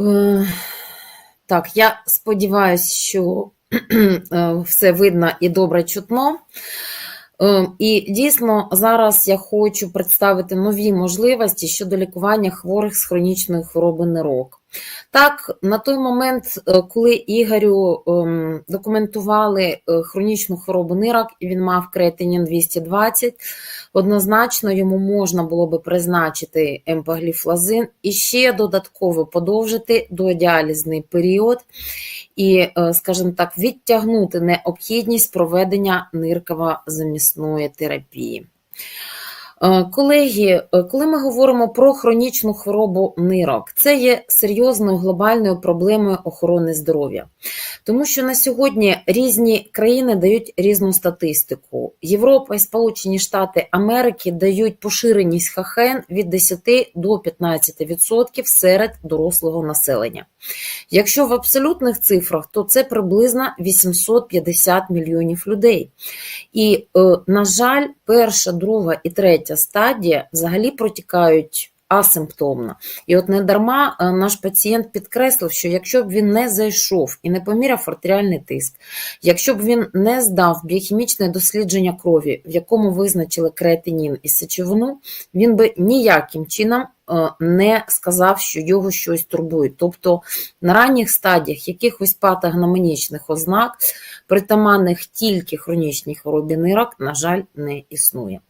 Е, Так, я сподіваюся, що е, все видно і добре чутно. Е, І дійсно зараз я хочу представити нові можливості щодо лікування хворих з хронічною хворобою нирок. Так, на той момент, е, коли Ігорю ем, документували е, хронічну хворобу нирок, і він мав креатинін 220, однозначно йому можна було би призначити емпагліфлазин і ще додатково подовжити додіалізний період і, е, скажімо так, відтягнути необхідність проведення нирково-замісної терапії. Е, Колеги, е, коли ми говоримо про хронічну хворобу нирок, це є серйозною глобальною проблемою охорони здоров'я. Тому що на сьогодні різні країни дають різну статистику. Європа і Сполучені Штати Америки дають поширеність ХХН від 10 до 15% серед дорослого населення. Якщо в абсолютних цифрах, то це приблизно 850 мільйонів людей. І, е, на жаль, перша, друга і третя стадія взагалі протікають асимптомно. І от недарма е, наш пацієнт підкреслив, що якщо б він не зайшов і не поміряв артеріальний тиск, якщо б він не здав біохімічне дослідження крові, в якому визначили креатинін і сечовину, він би ніяким чином не сказав, що його щось турбує. Тобто на ранніх стадіях якихось патогномонічних ознак, притаманних тільки хронічній хворобі нирок, на жаль, не існує.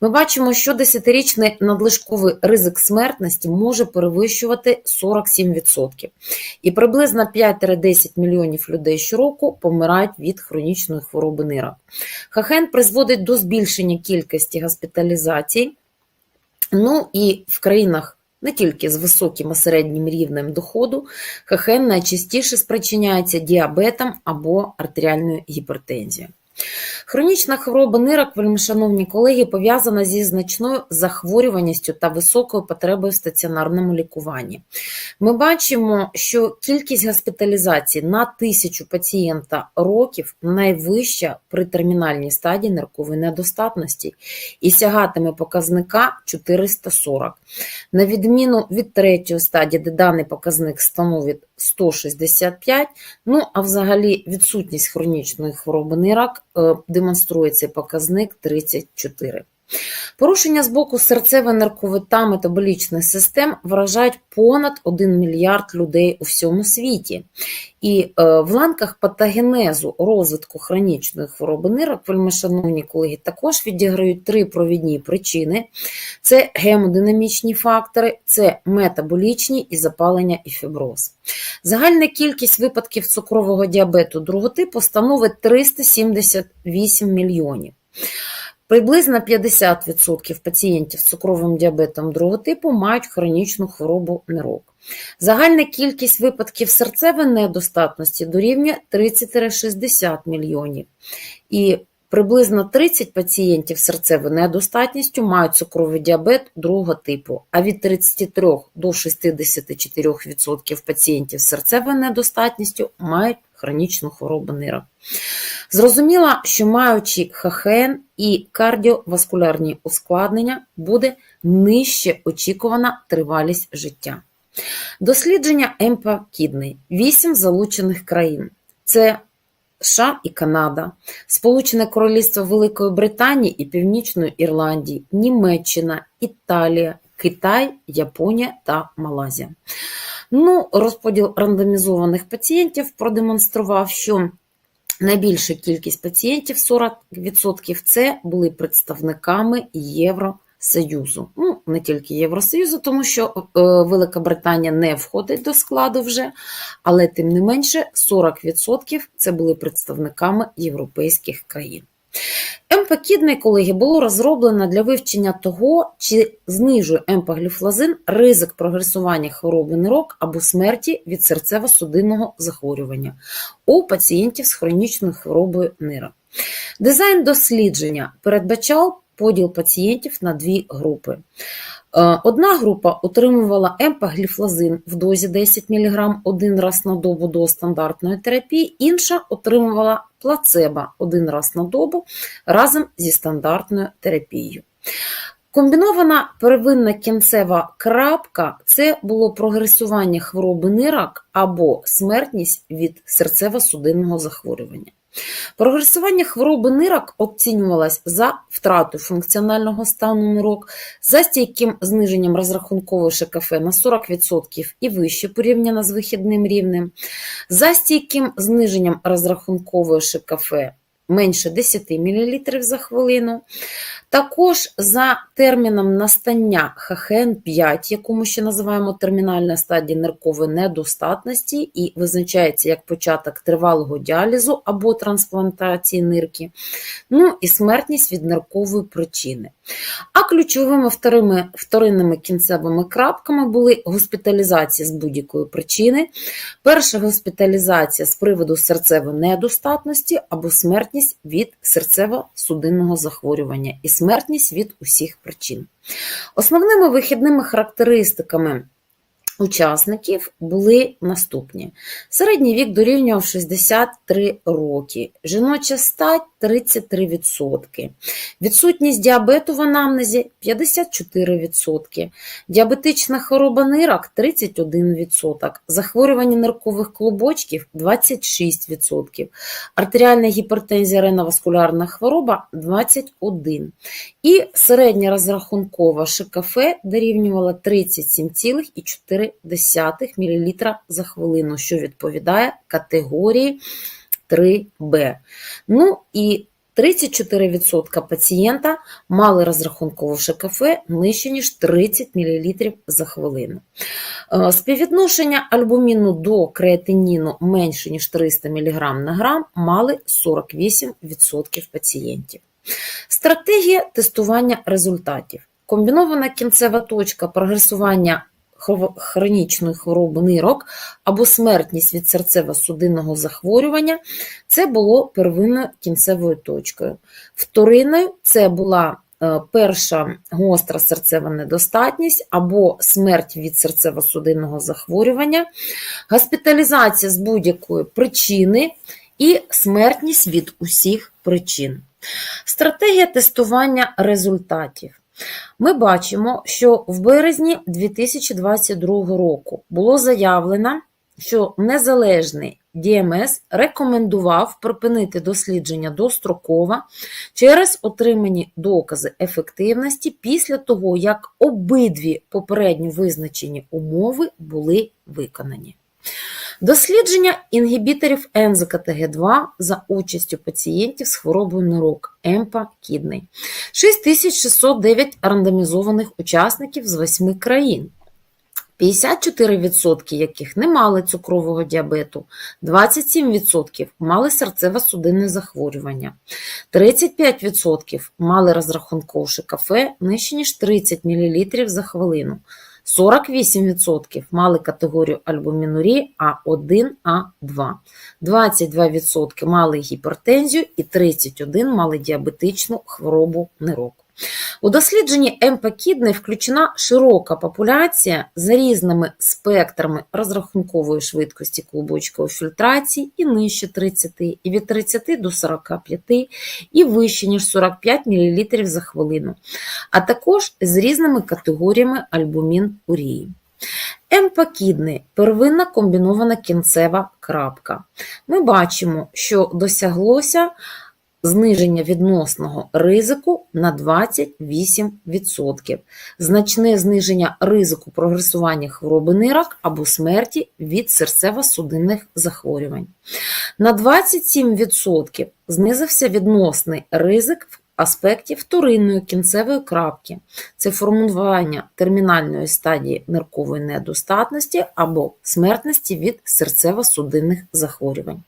Ми бачимо, що 10-річний надлишковий ризик смертності може перевищувати 47%. І приблизно 5-10 мільйонів людей щороку помирають від хронічної хвороби нирок. ХХН призводить до збільшення кількості госпіталізацій. Ну і в країнах не тільки з високим і середнім рівнем доходу, ХХН найчастіше спричиняється діабетом або артеріальною гіпертензією. Хронічна хвороба нирок, вельмишановні колеги, пов'язана зі значною захворюваністю та високою потребою в стаціонарному лікуванні. Ми бачимо, що кількість госпіталізацій на тисячу пацієнта років найвища при термінальній стадії ниркової недостатності і сягатиме показника 440. На відміну від третьої стадії, де даний показник становить 165, ну а взагалі відсутність хронічної хвороби нирок е, демонструє цей показник 34. Порушення з боку серцево-ниркової та метаболічних систем вражають понад 1 мільярд людей у всьому світі. І е, в ланках патогенезу розвитку хронічної хвороби нирок, вельми шановні колеги, також відіграють три провідні причини: це гемодинамічні фактори, це метаболічні і запалення і фіброз. Загальна кількість випадків цукрового діабету другого типу становить 378 мільйонів. Приблизно 50% пацієнтів з цукровим діабетом другого типу мають хронічну хворобу нирок. Загальна кількість випадків серцевої недостатності дорівнює 30-60 мільйонів. І приблизно 30 пацієнтів з серцевою недостатністю мають цукровий діабет другого типу, а від 33 до 64% пацієнтів з серцевою недостатністю мають хронічну хворобу нирок. Зрозуміло, що маючи ХХН і кардіоваскулярні ускладнення, буде нижче очікувана тривалість життя. Дослідження ЕМПА-Кідний. 8 залучених країн. Це США і Канада, Сполучене Королівство Великої Британії і Північної Ірландії, Німеччина, Італія, Китай, Японія та Малайзія. Ну, розподіл рандомізованих пацієнтів продемонстрував, що найбільша кількість пацієнтів 40% це були представниками Євросоюзу. Ну, не тільки Євросоюзу, тому що е, Велика Британія не входить до складу вже, але тим не менше 40% це були представниками європейських країн. Емпакідний, колеги, було розроблено для вивчення того, чи знижує емпаглюфлазин ризик прогресування хвороби нирок або смерті від серцево-судинного захворювання у пацієнтів з хронічною хворобою нирок. Дизайн дослідження передбачав поділ пацієнтів на дві групи. Е, Одна група отримувала емпагліфлазин в дозі 10 мг один раз на добу до стандартної терапії, інша отримувала плацебо один раз на добу разом зі стандартною терапією. Комбінована первинна кінцева крапка це було прогресування хвороби нирок або смертність від серцево-судинного захворювання. Прогресування хвороби нирок оцінювалось за втратою функціонального стану нирок, за стійким зниженням розрахункової ШКФ на 40% і вище порівняно з вихідним рівнем, за стійким зниженням розрахункової ШКФ менше 10 мл за хвилину. Також за терміном настання ХХН5, яку ми ще називаємо термінальна стадія ниркової недостатності, і визначається як початок тривалого діалізу або трансплантації нирки, ну і смертність від ниркової причини. А ключовими вторими, вторинними кінцевими крапками були госпіталізація з будь-якої причини, перша госпіталізація з приводу серцевої недостатності або смертність від серцево-судинного захворювання і смертність від усіх причин. Основними вихідними характеристиками учасників були наступні: середній вік дорівнював 63 роки, жіноча стать 33%, відсутність діабету в анамнезі 54%, діабетична хвороба нирок 31%, захворювання ниркових клубочків 26%, артеріальна гіпертензія реноваскулярна хвороба 21%. І середня розрахункова ШКФ дорівнювала 37,4 мл за хвилину, що відповідає категорії 3Б. Ну і 34% пацієнта мали розрахункову ШКФ нижче, ніж 30 мл за хвилину. Е, Співвідношення альбуміну до креатиніну менше, ніж 300 мг на грам, мали 48% пацієнтів. Стратегія тестування результатів. Комбінована кінцева точка прогресування хронічної хвороби нирок або смертність від серцево-судинного захворювання це було первинною кінцевою точкою. Вториною це була е, перша гостра серцева недостатність або смерть від серцево-судинного захворювання, госпіталізація з будь-якої причини і смертність від усіх причин. Стратегія тестування результатів. Ми бачимо, що в березні 2022 року було заявлено, що незалежний ДМС рекомендував припинити дослідження достроково через отримані докази ефективності після того, як обидві попередньо визначені умови були виконані. Дослідження інгібіторів НЗКТГ2 за участю пацієнтів з хворобою нирок ЕМПА кідний. 6609 рандомізованих учасників з 8 країн. 54% яких не мали цукрового діабету, 27% мали серцево-судинне захворювання, 35% мали розрахункову ШКФ нижче, ніж 30 мл за хвилину. 48% мали категорію альбумінурії А1, А2, 22% мали гіпертензію і 31% мали діабетичну хворобу нирок. У дослідженні МПКІД включена широка популяція за різними спектрами розрахункової швидкості клубочкової фільтрації і нижче 30, і від 30 до 45, і вище, ніж 45 мл за хвилину, а також з різними категоріями альбумін урії. Емпакідний первинна комбінована кінцева крапка. Ми бачимо, що досяглося зниження відносного ризику на 28%, значне зниження ризику прогресування хвороби нирок або смерті від серцево-судинних захворювань. На 27% знизився відносний ризик в аспекті вторинної кінцевої крапки це формування термінальної стадії ниркової недостатності або смертності від серцево-судинних захворювань.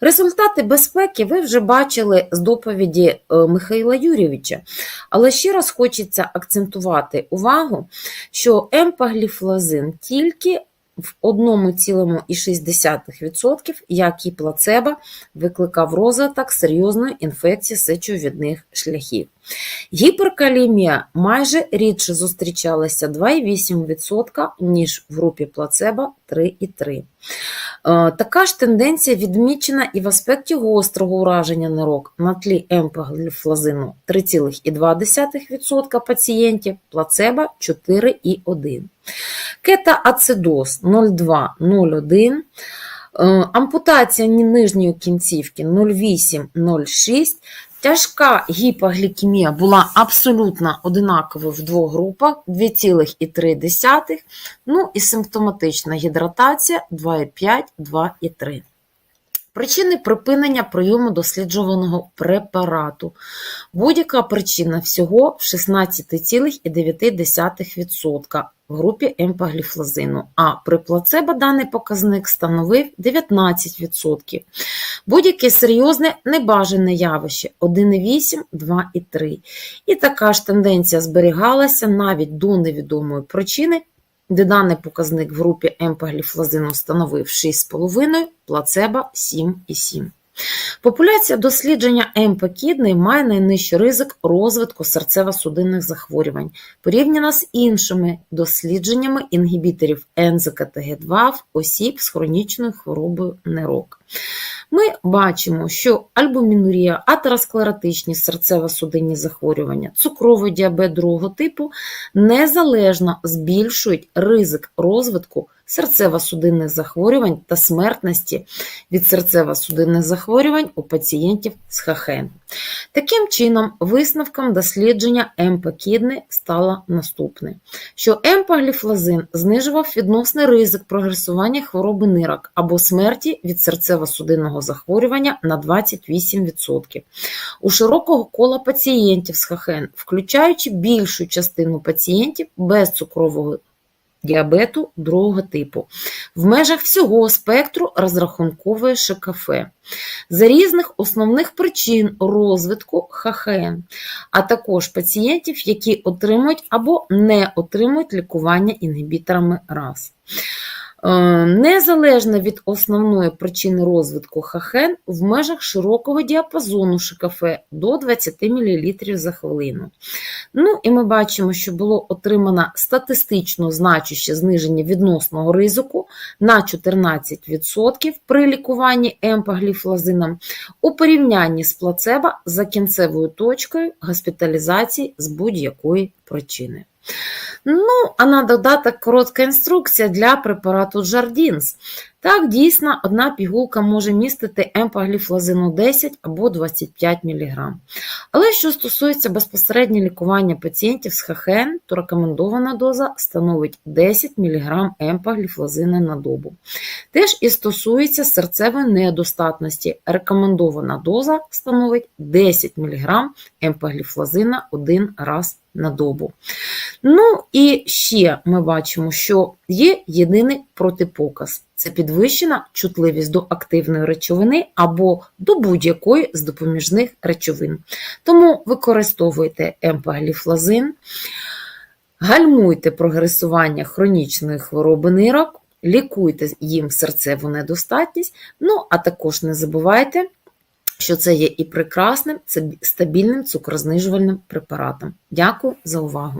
Результати безпеки ви вже бачили з доповіді е, Михайла Юрійовича, але ще раз хочеться акцентувати увагу, що емпагліфлазин тільки в 1,6%, як і плацебо, викликав розвиток серйозної інфекції сечовідних шляхів. Гіперкалімія майже рідше зустрічалася 2,8%, ніж в групі плацебо 3,3%. Така ж тенденція відмічена і в аспекті гострого ураження нирок на тлі емпагліфлазину 3,2% пацієнтів, плацебо 4,1%. Кетоацидоз 0,2-0,1%. Е, Ампутація нижньої кінцівки 0,8-0,6. Тяжка гіпоглікемія була абсолютно одинакова в двох групах 2,3. Ну і симптоматична гідратація 2,5-2,3. Причини припинення прийому досліджуваного препарату. Будь-яка причина всього в 16,9% в групі емпагліфлазину, а при плацебо даний показник становив 19%. Будь-яке серйозне небажане явище 1,8, 2,3. І така ж тенденція зберігалася навіть до невідомої причини, де даний показник в групі емпагліфлазину становив 6,5, плацебо 7,7. Популяція дослідження емпокідний має найнижчий ризик розвитку серцево-судинних захворювань порівняно з іншими дослідженнями інгібіторів НЗКТГ2 в осіб з хронічною хворобою нирок. Ми бачимо, що альбумінурія, атеросклеротичні серцево-судинні захворювання, цукровий діабет другого типу незалежно збільшують ризик розвитку серцево-судинних захворювань та смертності від серцево-судинних захворювань у пацієнтів з ХХН. Таким чином, висновком дослідження емпокідни стало наступне, що емпагліфлазин знижував відносний ризик прогресування хвороби нирок або смерті від серцево-судинного захворювання на 28%. У широкого кола пацієнтів з ХХН, включаючи більшу частину пацієнтів без цукрового діабету другого типу в межах всього спектру розрахункової ШКФ за різних основних причин розвитку ХХН, а також пацієнтів, які отримують або не отримують лікування інгібіторами РАС. Е, Незалежно від основної причини розвитку ХХН в межах широкого діапазону ШКФ до 20 мл за хвилину. Ну і ми бачимо, що було отримано статистично значуще зниження відносного ризику на 14% при лікуванні емпагліфлазином у порівнянні з плацебо за кінцевою точкою госпіталізації з будь-якої причини. Ну, а на додаток коротка інструкція для препарату Jardins. Так, дійсно, одна пігулка може містити емпагліфлазину 10 або 25 мг. Але що стосується безпосередньо лікування пацієнтів з ХХН, то рекомендована доза становить 10 мг емпагліфлазини на добу. Теж і стосується серцевої недостатності. Рекомендована доза становить 10 мг емпагліфлазина один раз на добу. Ну і ще ми бачимо, що є єдиний протипоказ це підвищена чутливість до активної речовини або до будь-якої з допоміжних речовин. Тому використовуйте емпагліфлазин, гальмуйте прогресування хронічної хвороби нирок, лікуйте їм серцеву недостатність, ну а також не забувайте. Що це є і прекрасним, це стабільним цукрознижувальним препаратом. Дякую за увагу!